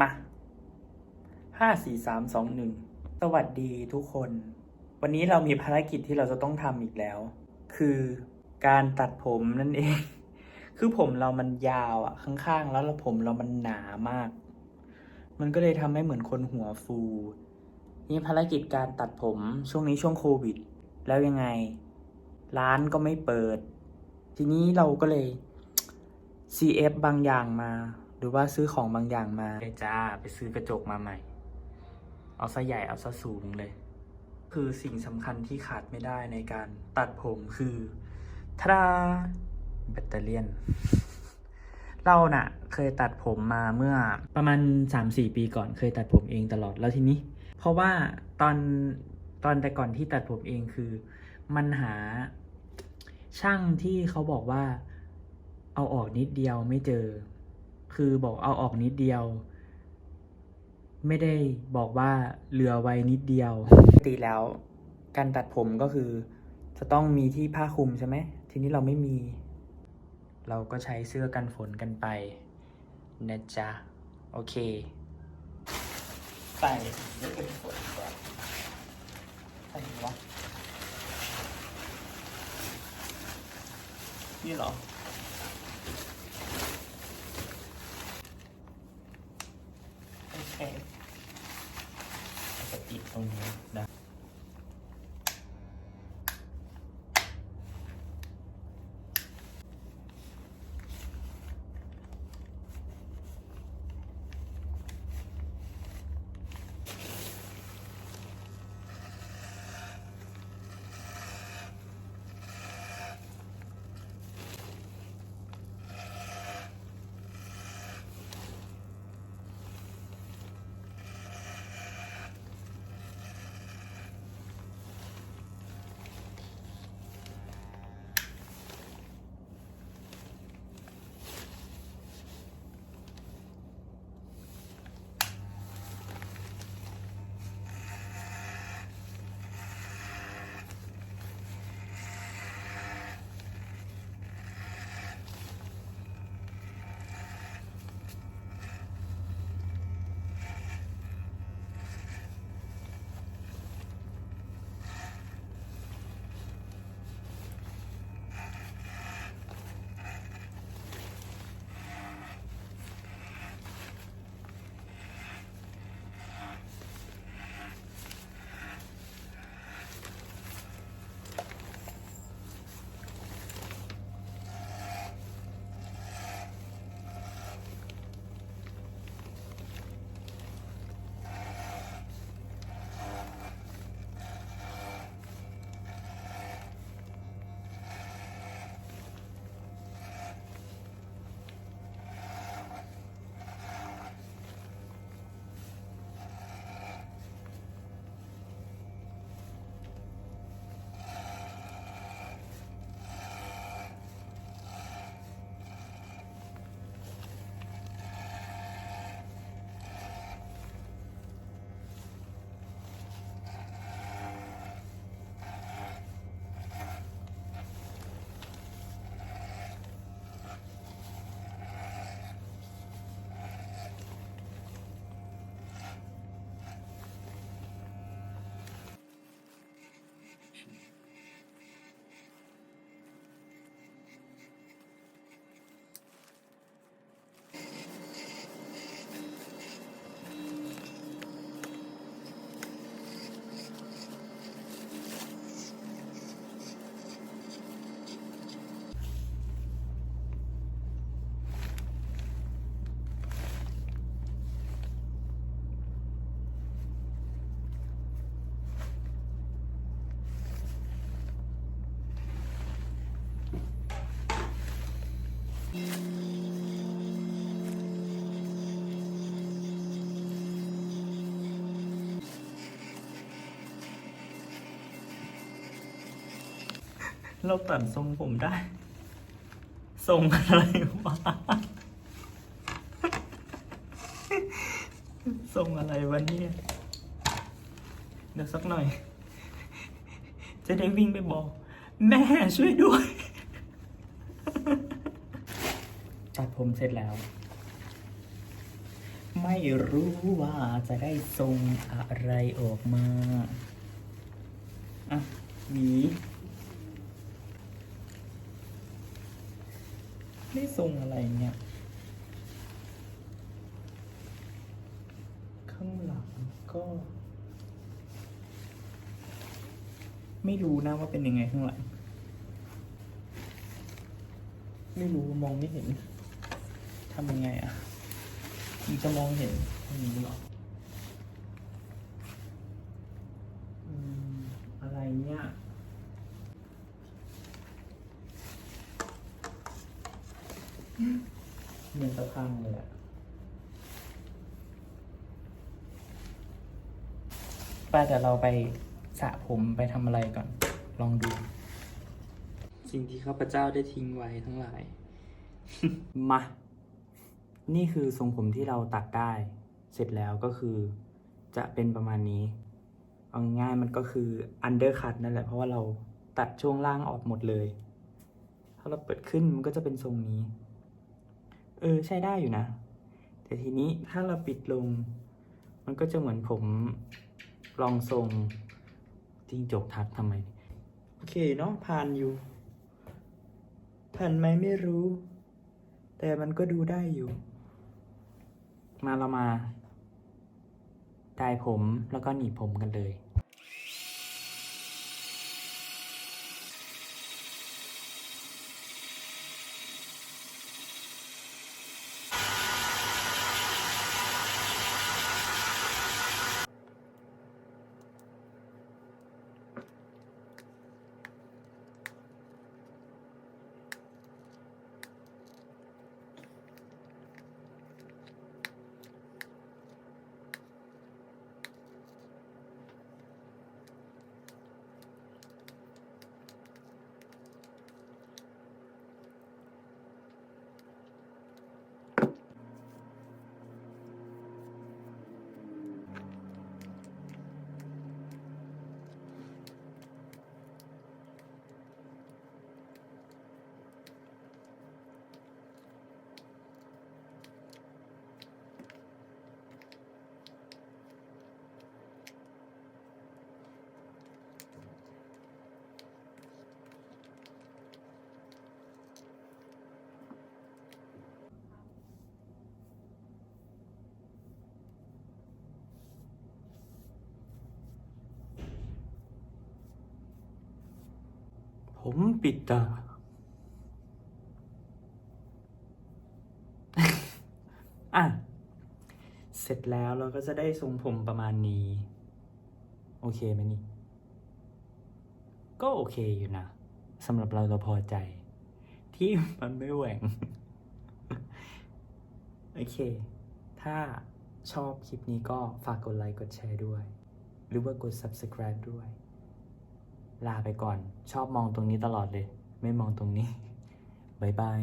มาห้าสี่สามสองหนึ่งสวัสดีทุกคน วันนี้เรามีภารกิจที่เราจะต้องทำอีกแล้ว คือการตัดผมนั่นเอง คือผมเรามันยาวอะข้างๆ แล้วผมเรามันหนามาก มันก็เลยทำให้เหมือนคนหัวฟู นี่ภารกิจการตัดผมช่วงนี้ช่วงโควิด แล้วยังไง ร้านก็ไม่เปิด ทีนี้เราก็เลย CF บางอย่างมา หรือว่าซื้อของบางอย่างมาเลยจ้าไปซื้อกระจกมาใหม่ เอาซะใหญ่เอาซะสูงเลย คือสิ่งสำคัญที่ขาดไม่ได้ในการตัดผมคือทาดาแบตเตอเลียน เราน่ะ เคยตัดผมมาเมื่อประมาณ 3-4 ปีก่อนเคยตัดผมเองตลอดแล้วทีนี้ เพราะว่าตอนตอนแต่ก่อนที่ตัดผมเองคือ มันหาช่างที่เขาบอกว่า เอาออกนิดเดียวไม่เจอ คือบอกเอาออกนิดเดียว ไม่ได้บอกว่าเหลือไว้นิดเดียวปกติแล้ว การตัดผมก็คือ จะต้องมีที่ผ้าคลุมใช่ไหมทีนี้เราไม่มี เราก็ใช้เสื้อกันฝนกันไปนะจ๊ะ โอเค ใส่เสื้อกันฝนก่อนใส่วะนี่เหรอโอเคแล้วก็ ติดตรงนี้นะ เราตัดทรงผมได้ ทรงอะไรวะ ทรงอะไรวะเนี่ย เดี๋ยวสักหน่อย จะได้วิ่งไปบอก แม่ช่วยด้วย ตัดผมเสร็จแล้ว ไม่รู้ว่าจะได้ทรงอะไรออกมา อะหมี ได้ทรงอะไรเนี่ย ข้างหลังก็ ไม่รู้นะว่าเป็นยังไงข้างหลัง ไม่รู้มองไม่เห็นทำยังไงอะมันจะมองเห็นอย่างนี้หรอมอะไรเนี่ย เห มือนตะพังเลยอะป้าเดี๋ยวเราไปสระผมไปทำอะไรก่อน ลองดู สิ่งที่ข้าพเจ้าได้ทิ้งไว้ทั้งหลาย มา นี่คือทรงผมที่เราตัดได้ เสร็จแล้วก็คือ จะเป็นประมาณนี้ เอาง่ายๆมันก็คืออันเดอร์คัตนั่นแหละ เพราะว่าเราตัดช่วงล่างออกหมดเลย ถ้าเราเปิดขึ้นมันก็จะเป็นทรงนี้ เออใช้ได้อยู่นะ แต่ทีนี้ถ้าเราปิดลง มันก็จะเหมือนผมลองทรงจริงจกทักทำไม โอเคเนาะผ่านอยู่ผ่านไหมไม่รู้ แต่มันก็ดูได้อยู่ มาเรามาดายผมแล้วก็หนีผมกันเลย ผมปิดตา อะ เสร็จแล้วเราก็จะได้ทรงผมประมาณนี้ โอเคไหมนี่ ก็โอเคอยู่นะสำหรับเราเราพอใจ ที่มันไม่แหว่ง โอเค ถ้าชอบคลิปนี้ก็ฝากกดไลค์กดแชร์ด้วย หรือว่ากด subscribe ด้วย ลาไปก่อน ชอบมองตรงนี้ตลอดเลย ไม่มองตรงนี้บายบาย